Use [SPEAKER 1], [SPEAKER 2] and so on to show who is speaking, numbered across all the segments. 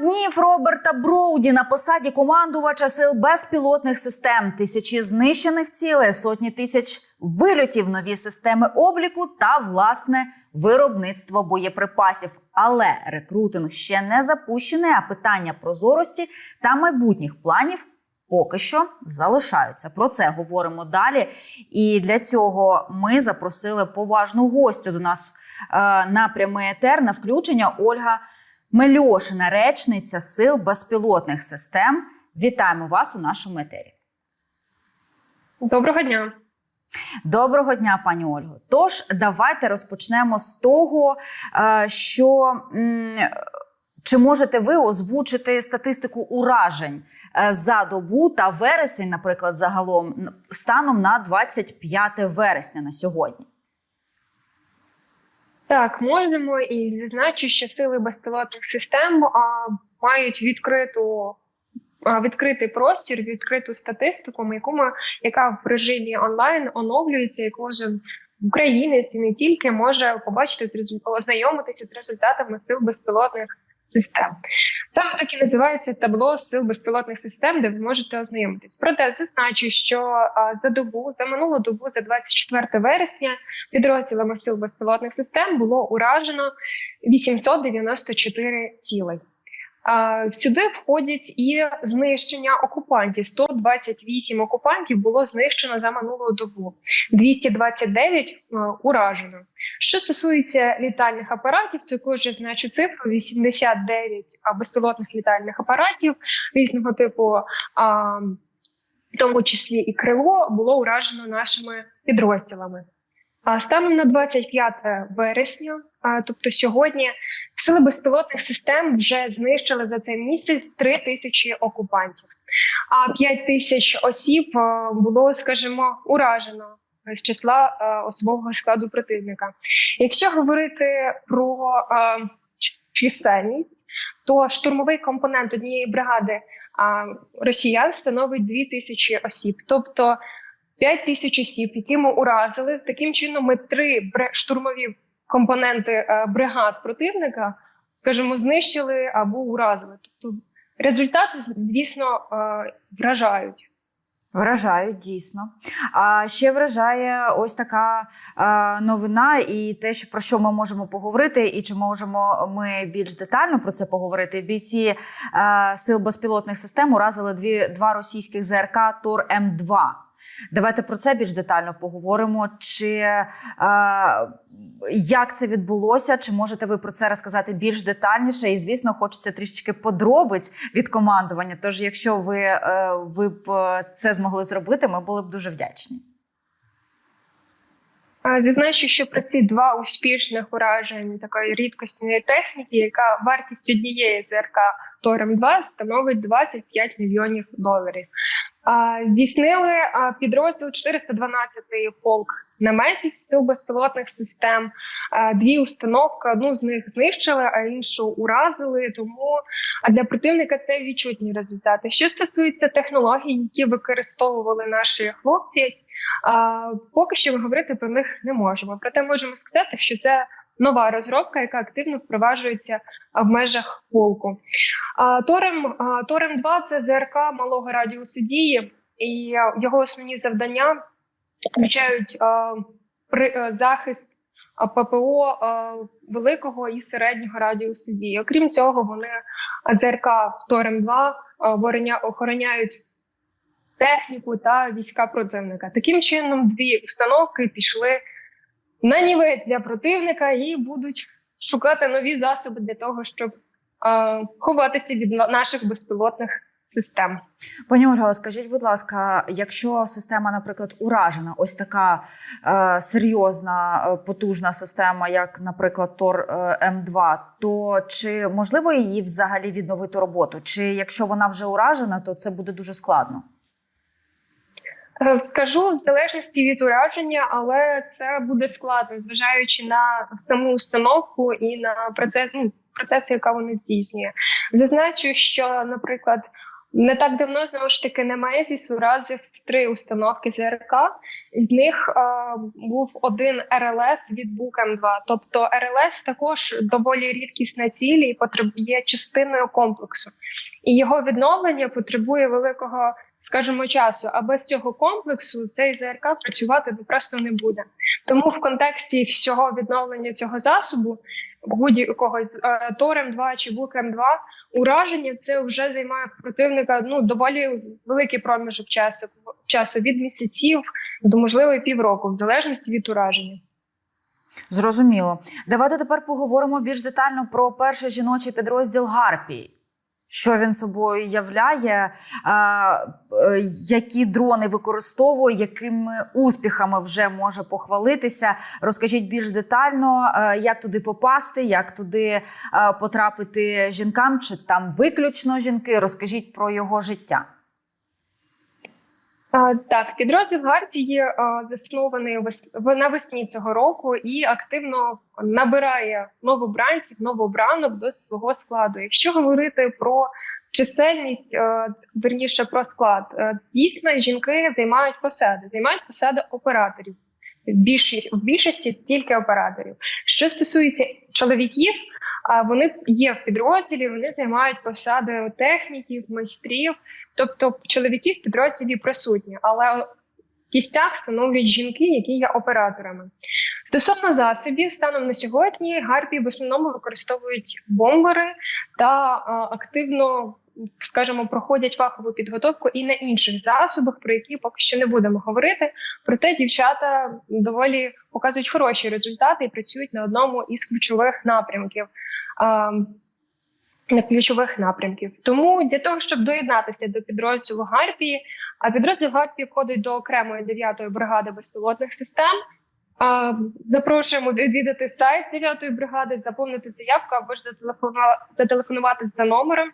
[SPEAKER 1] днів Роберта Броуді на посаді командувача сил безпілотних систем, тисячі знищених цілей, сотні тисяч вильотів, нові системи обліку та власне виробництво боєприпасів. Але рекрутинг ще не запущений. А питання прозорості та майбутніх планів поки що залишаються. Про це говоримо далі. І для цього ми запросили поважну гостю до нас е, на прямий етер на включення Ольга. Мельошина, речниця сил безпілотних систем. Вітаємо вас у нашому етері.
[SPEAKER 2] Доброго дня.
[SPEAKER 1] Доброго дня, пані Ольго. Тож давайте розпочнемо з того, е, що чи можете ви озвучити статистику уражень е, за добу та вересень, наприклад, загалом станом на 25 вересня на сьогодні?
[SPEAKER 2] Так, можемо і зазначу, що сили безпілотних систем а, мають відкриту. Відкритий простір, відкриту статистику, яку ми, яка в режимі онлайн оновлюється, і кожен українець і не тільки може побачити ознайомитися з результатами сил безпілотних систем. Там так і називається табло сил безпілотних систем, де ви можете ознайомитись. Проте зазначу, що за добу, за минулу добу, за 24 вересня, підрозділами сил безпілотних систем було уражено 894 цілей. Сюди входять і знищення окупантів. 128 окупантів було знищено за минулу добу, 229 е, уражено. Що стосується літальних апаратів, також я значу цифру 89 а, безпілотних літальних апаратів різного типу, в тому числі і крило, було уражено нашими підрозділами. Станом на 25 вересня, тобто сьогодні, сили безпілотних систем вже знищили за цей місяць 3 тисячі окупантів, а 5 тисяч осіб було, скажімо, уражено з числа особового складу противника. Якщо говорити про чисельність, то штурмовий компонент однієї бригади росіян становить 2 тисячі осіб, тобто 5 тисяч осіб, які ми уразили. Таким чином, ми три штурмові компоненти е, бригад противника, скажімо, знищили або уразили. Тобто результати, звісно, е, вражають.
[SPEAKER 1] Вражають дійсно. А ще вражає ось така е, новина, і те, що про що ми можемо поговорити, і чи можемо ми більш детально про це поговорити. Бійці е, сил безпілотних систем уразили дві два російських ЗРК Тор М2. Давайте про це більш детально поговоримо. Чи е, як це відбулося? Чи можете ви про це розказати більш детальніше? І звісно, хочеться трішечки подробиць від командування. Тож, якщо ви, е, ви б е, це змогли зробити, ми були б дуже вдячні.
[SPEAKER 2] Зазначу, що про ці два успішних уражень такої рідкісної техніки, яка вартість однієї ЗРК Торем 2 становить 25 мільйонів доларів. Здійснили підрозділ 412-й полк немецьких сил безпілотних систем. Дві установки, одну з них знищили, а іншу уразили. Тому для противника це відчутні результати. Що стосується технологій, які використовували наші хлопці, поки що ми говорити про них не можемо. Проте можемо сказати, що це нова розробка, яка активно впроваджується в межах полку. Торем, Торем 2 це ЗРК малого радіусу дії, і його основні завдання включають при, захист ППО великого і середнього радіусу дії. Окрім цього, вони ЗРК Торем 2 охороняють техніку та війська противника. Таким чином, дві установки пішли на нівець для противника і будуть шукати нові засоби для того, щоб е, ховатися від наших безпілотних систем.
[SPEAKER 1] Пані Ольга, скажіть, будь ласка, якщо система, наприклад, уражена, ось така е, серйозна, е, потужна система, як, наприклад, Тор е, М2, то чи можливо її взагалі відновити роботу? Чи якщо вона вже уражена, то це буде дуже складно?
[SPEAKER 2] Е, Скажу в залежності від ураження, але це буде складно, зважаючи на саму установку і на процес, ну, процеси, яка вона здійснює. Зазначу, що, наприклад, Не так давно знову ж таки Немезіс уразив три установки ЗРК. З них е, був один РЛС від Букем 2 Тобто РЛС також доволі рідкісна ціль і потребує частиною комплексу, і його відновлення потребує великого, скажімо, часу. А без цього комплексу цей ЗРК працювати просто не буде. Тому в контексті всього відновлення цього засобу будь-якого з е, Торем 2 чи Букем 2 ураження це вже займає противника ну доволі великий проміжок часу часу від місяців до можливо півроку, в залежності від ураження.
[SPEAKER 1] Зрозуміло. Давайте тепер поговоримо більш детально про перший жіночий підрозділ Гарпій. Що він собою являє, е, які дрони використовує, якими успіхами вже може похвалитися. Розкажіть більш детально, е, як туди попасти, як туди е, потрапити жінкам, чи там виключно жінки. Розкажіть про його життя.
[SPEAKER 2] Так, підрозділ Гарпії а, заснований вес- навесні цього року і активно набирає новобранців, новобранок до свого складу. Якщо говорити про чисельність, верніше про склад, дійсно жінки займають посади, займають посади операторів. В більшість в більшості тільки операторів. Що стосується чоловіків, а вони є в підрозділі, вони займають посади техніків, майстрів. Тобто чоловіки в підрозділі присутні, але кістях становлять жінки, які є операторами. Стосовно засобів, станом на сьогодні гарпії в основному використовують бомбери та а, активно, скажімо, проходять фахову підготовку і на інших засобах, про які поки що не будемо говорити. Проте дівчата доволі показують хороші результати і працюють на одному із ключових напрямків. На ключових напрямків. Тому для того, щоб доєднатися до підрозділу Гарпії, а підрозділ Гарпії входить до окремої 9-ї бригади безпілотних систем. Запрошуємо відвідати сайт 9-ї бригади, заповнити заявку або ж зателефонува- зателефонувати за номером.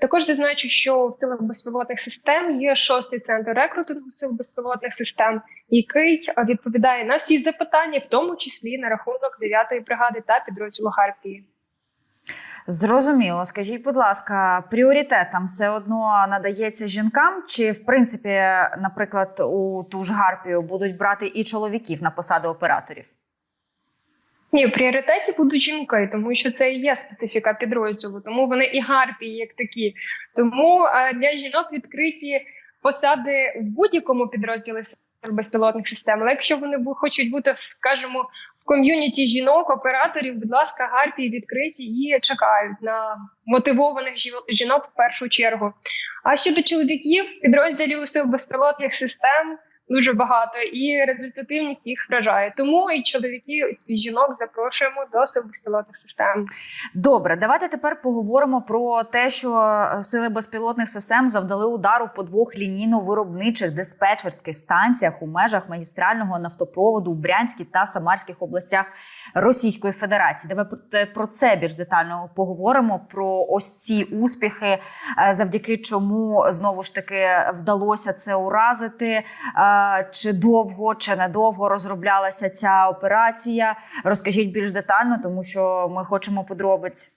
[SPEAKER 2] Також зазначу, що в силах безпілотних систем є шостий центр рекрутингу сил безпілотних систем, який відповідає на всі запитання, в тому числі на рахунок 9-ї бригади та підрозділу Гарпії.
[SPEAKER 1] Зрозуміло. Скажіть, будь ласка, пріоритетом все одно надається жінкам, чи в принципі, наприклад, у ту ж гарпію будуть брати і чоловіків на посади операторів?
[SPEAKER 2] Ні, пріоритеті будуть жінки, тому що це і є специфіка підрозділу, тому вони і гарпії, як такі. Тому е, для жінок відкриті посади в будь-якому підрозділі безпілотних систем. Але якщо вони хочуть бути, скажімо, в ком'юніті жінок, операторів, будь ласка, гарпії відкриті і чекають на мотивованих жі- жінок в першу чергу. А щодо чоловіків, підрозділів сил безпілотних систем дуже багато, і результативність їх вражає. Тому і чоловіків, і жінок запрошуємо до безпілотних систем.
[SPEAKER 1] Добре, давайте тепер поговоримо про те, що сили безпілотних систем завдали удару по двох лінійно-виробничих диспетчерських станціях у межах магістрального нафтопроводу у Брянській та Самарських областях Російської Федерації. Давайте про це більш детально поговоримо. Про ось ці успіхи, е, завдяки чому знову ж таки вдалося це уразити. Чи довго, чи недовго розроблялася ця операція? Розкажіть більш детально, тому що ми хочемо подробиць.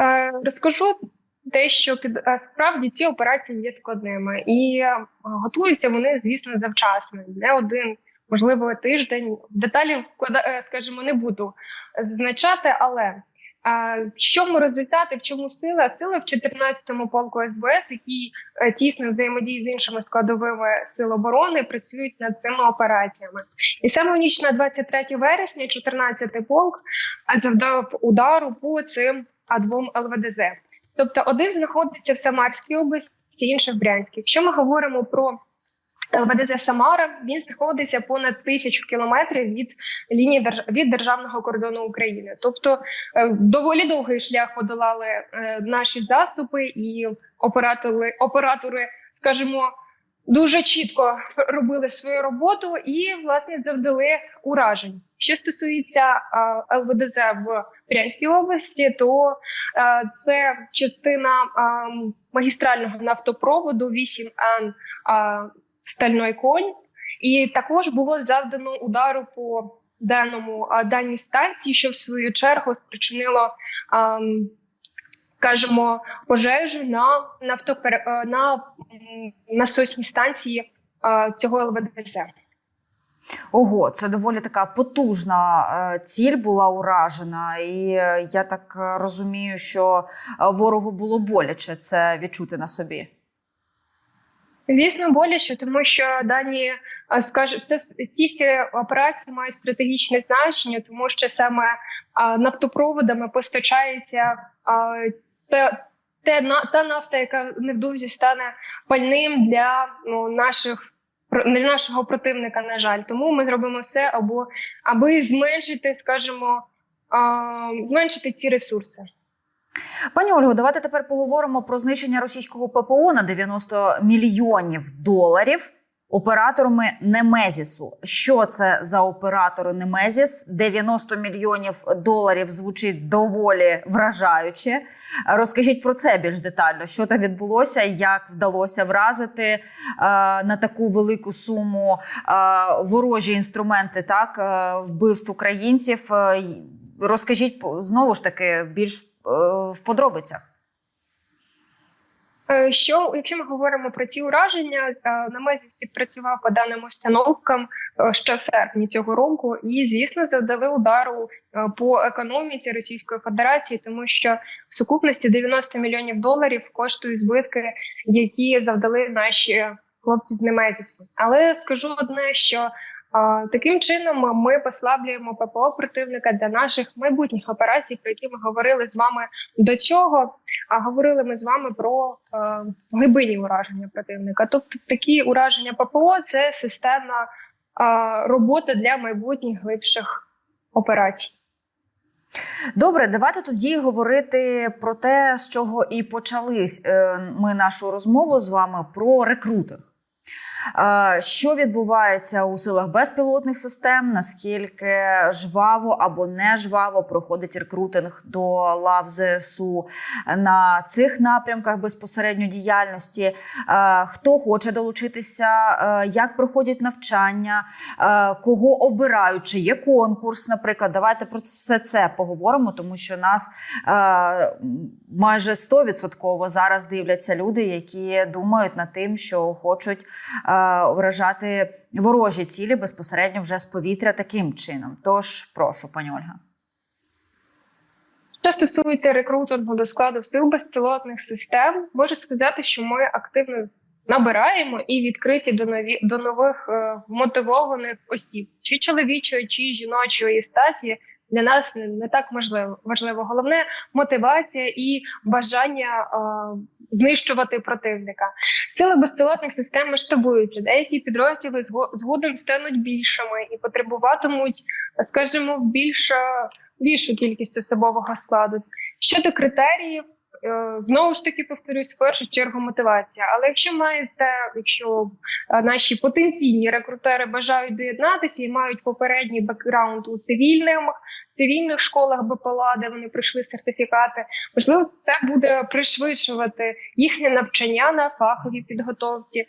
[SPEAKER 2] Е, розкажу те, що під е, справді ці операції є складними, і е, готуються вони, звісно, завчасно. Не один, можливо, тиждень. Деталі скажімо, не буду зазначати, але. В чому результати, в чому сила? Сила в 14-му полку СБС, який е, тісно взаємодіє з іншими складовими сил оборони, працюють над цими операціями. І саме в ніч на 23 вересня, 14-й полк завдав удару по цим двом ЛВДЗ. Тобто один знаходиться в Самарській області, інший в Брянській. Якщо ми говоримо про ЛВДЗ Самара, він знаходиться понад тисячу кілометрів від лінії від державного кордону України. Тобто е, доволі довгий шлях подолали е, наші засоби і оператори, оператори, скажімо, дуже чітко робили свою роботу і власне завдали уражень. Що стосується е, ЛВДЗ в Брянській області, то е, це частина е, магістрального нафтопроводу 8Н е, Стальной конь, і також було завдано удару по даному е, даній станції, що в свою чергу спричинило скажімо, пожежу на нафтопере е, на насосній станції цього ЛВДЗ.
[SPEAKER 1] Ого, це доволі така потужна е, ціль була уражена, і е, я так розумію, що ворогу було боляче це відчути на собі.
[SPEAKER 2] Звісно, боляче, тому що дані а, скажу, це ці всі операції мають стратегічне значення, тому що саме а, нафтопроводами постачається а, те, те на та нафта, яка невдовзі стане пальним для ну, наших для нашого противника. На жаль, тому ми зробимо все, або аби зменшити, скажімо, а, зменшити ці ресурси.
[SPEAKER 1] Пані Ольго, давайте тепер поговоримо про знищення російського ППО на 90 мільйонів доларів операторами Немезісу. Що це за оператори Немезіс? 90 мільйонів доларів звучить доволі вражаюче. Розкажіть про це більш детально. Що там відбулося, як вдалося вразити е, на таку велику суму е, ворожі інструменти, так е, вбивств українців. Е, Розкажіть знову ж таки більш в подробицях.
[SPEAKER 2] Е, Що якщо ми говоримо про ці ураження, е, Намезіс відпрацював по даним установкам е, ще в серпні цього року, і звісно завдали удару е, по економіці Російської Федерації, тому що в сукупності 90 мільйонів доларів коштують збитки, які завдали наші хлопці з Немезісу. Але скажу одне, що таким чином ми послаблюємо ППО противника для наших майбутніх операцій, про які ми говорили з вами до цього. А говорили ми з вами про е, глибинні ураження противника. Тобто такі ураження ППО це системна робота для майбутніх глибших операцій.
[SPEAKER 1] Добре, давайте тоді говорити про те, з чого і почали е, ми нашу розмову з вами про рекрутинг. Що відбувається у силах безпілотних систем? Наскільки жваво або не жваво проходить рекрутинг до лав ЗСУ на цих напрямках безпосередньо діяльності? Хто хоче долучитися? Як проходять навчання? Кого обирають? Чи є конкурс? Наприклад, давайте про все це поговоримо, тому що нас майже 100% зараз дивляться люди, які думають над тим, що хочуть вражати ворожі цілі безпосередньо вже з повітря таким чином. Тож прошу, пані Ольга.
[SPEAKER 2] Що стосується рекрутингу до складу сил безпілотних систем, можу сказати, що ми активно набираємо і відкриті до нові до нових е, мотивованих осіб, чи чоловічої, чи жіночої статі. Для нас не, не так можливо важливо. Головне мотивація і бажання е, знищувати противника. Сили безпілотних систем масштабуються. Деякі підрозділи зго- згодом стануть більшими і потребуватимуть, скажімо, більше більшу кількість особового складу. Щодо критеріїв, е, знову ж таки повторюсь, в першу чергу мотивація. Але якщо маєте, якщо е, наші потенційні рекрутери бажають доєднатися і мають попередній бекграунд у цивільних цивільних школах БПЛА, де вони пройшли сертифікати, можливо, це буде пришвидшувати їхнє навчання на фаховій підготовці.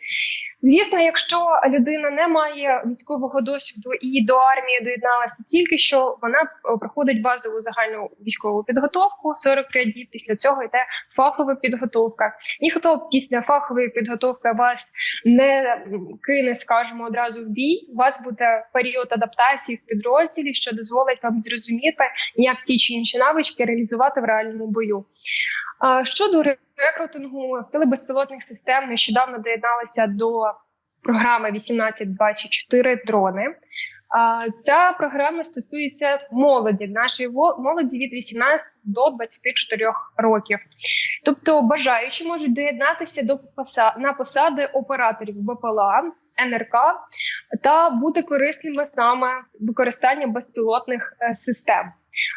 [SPEAKER 2] Звісно, якщо людина не має військового досвіду і до армії доєдналася тільки що, вона е, проходить базову загальну військову підготовку 45 діб. Після цього йде фахова підготовка. Ніхто після фахової підготовки вас не кине, скажімо, одразу в бій. У вас буде період адаптації в підрозділі, що дозволить вам зрозуміти, як ті чи інші навички реалізувати в реальному бою. Щодо рекрутингу, сили безпілотних систем нещодавно доєдналися до програми 1824 дрони. Ця програма стосується молоді, нашої молоді від 18 до 24 років. Тобто бажаючі можуть доєднатися до на посади операторів БПЛА, НРК та бути корисними саме використання безпілотних е, систем.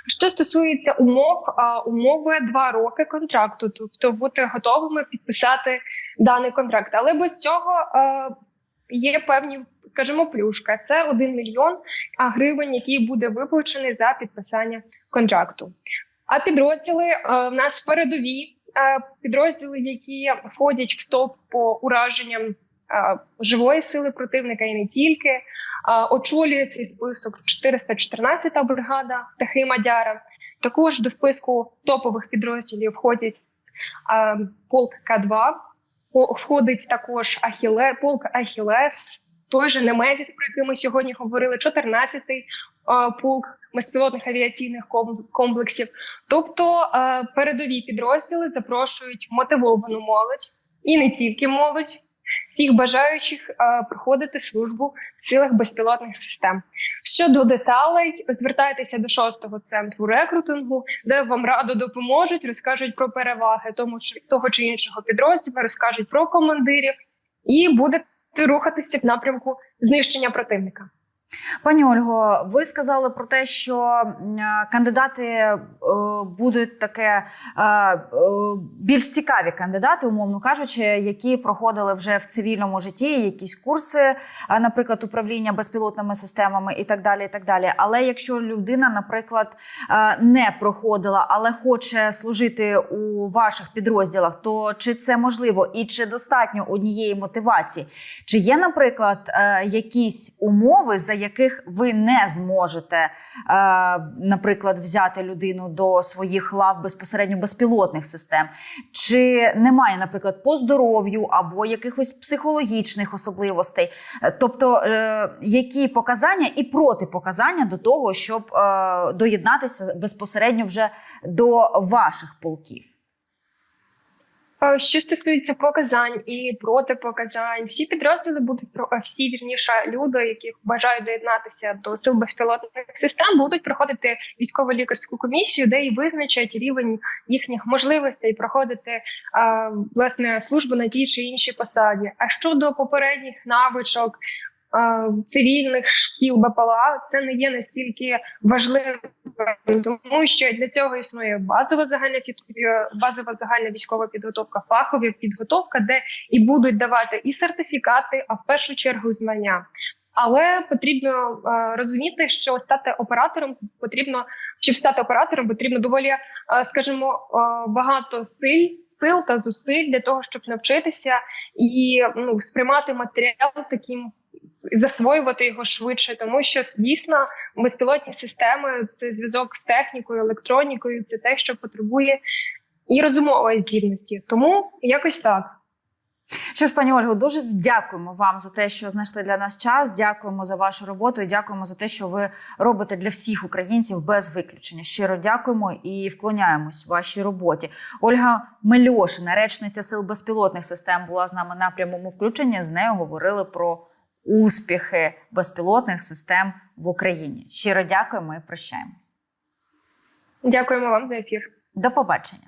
[SPEAKER 2] Що стосується умов, умови два роки контракту, тобто бути готовими підписати даний контракт. Але без цього е, є певні, скажімо, плюшка. Це 1 мільйон гривень, який буде виплачений за підписання контракту. А підрозділи е, в нас передові підрозділи, які входять в топ по ураженням живої сили противника і не тільки. Очолює цей список 414-та бригада Тахи Мадяра. Також до списку топових підрозділів входять полк К2, входить також Ахіле, полк Ахілес, той же Немезіс, про який ми сьогодні говорили, 14-й е, полк безпілотних авіаційних комплексів. Тобто передові підрозділи запрошують мотивовану молодь і не тільки молодь, всіх бажаючих е, проходити службу в силах безпілотних систем. Щодо деталей, звертайтеся до шостого центру рекрутингу, де вам радо допоможуть, розкажуть про переваги тому чи того чи іншого підрозділу, розкажуть про командирів і будете рухатися в напрямку знищення противника.
[SPEAKER 1] Пані Ольго, ви сказали про те, що е, кандидати е, будуть таке е, більш цікаві кандидати, умовно кажучи, які проходили вже в цивільному житті якісь курси, наприклад, управління безпілотними системами і так далі. І так далі. Але якщо людина, наприклад, не проходила, але хоче служити у ваших підрозділах, то чи це можливо і чи достатньо однієї мотивації? Чи є, наприклад, якісь умови, за яких ви не зможете, е, наприклад, взяти людину до своїх лав безпосередньо безпілотних систем? Чи немає, наприклад, по здоров'ю або якихось психологічних особливостей? Е, Тобто, е, які показання і протипоказання до того, щоб доєднатися безпосередньо вже до ваших полків?
[SPEAKER 2] Що стосується показань і протипоказань, всі підрозділи будуть всі вірніше люди, які бажають доєднатися до сил безпілотних систем, будуть проходити військово-лікарську комісію, де і визначать рівень їхніх можливостей проходити власне службу на тій чи іншій посаді. А щодо попередніх навичок. Цивільних шкіл БПЛА це не є настільки важливим, тому що для цього існує базова загальна е, базова загальна військова підготовка, фахова підготовка, де і будуть давати і сертифікати, а в першу чергу знання. Але потрібно е, розуміти, що стати оператором потрібно, щоб стати оператором, потрібно доволі, е, скажімо, е, багато сил, сил та зусиль для того, щоб навчитися і ну, сприймати матеріал таким. Засвоювати його швидше, тому що дійсно безпілотні системи це зв'язок з технікою, електронікою, це те, що потребує і розумової здібності. Тому якось так.
[SPEAKER 1] Що ж, пані Ольго, дуже дякуємо вам за те, що знайшли для нас час. Дякуємо за вашу роботу і дякуємо за те, що ви робите для всіх українців без виключення. Щиро дякуємо і вклоняємось вашій роботі. Ольга Мельошина, речниця сил безпілотних систем, була з нами на прямому включенні. З нею говорили про успіхи безпілотних систем в Україні. Щиро дякуємо і прощаємось.
[SPEAKER 2] Дякуємо вам за ефір.
[SPEAKER 1] До побачення.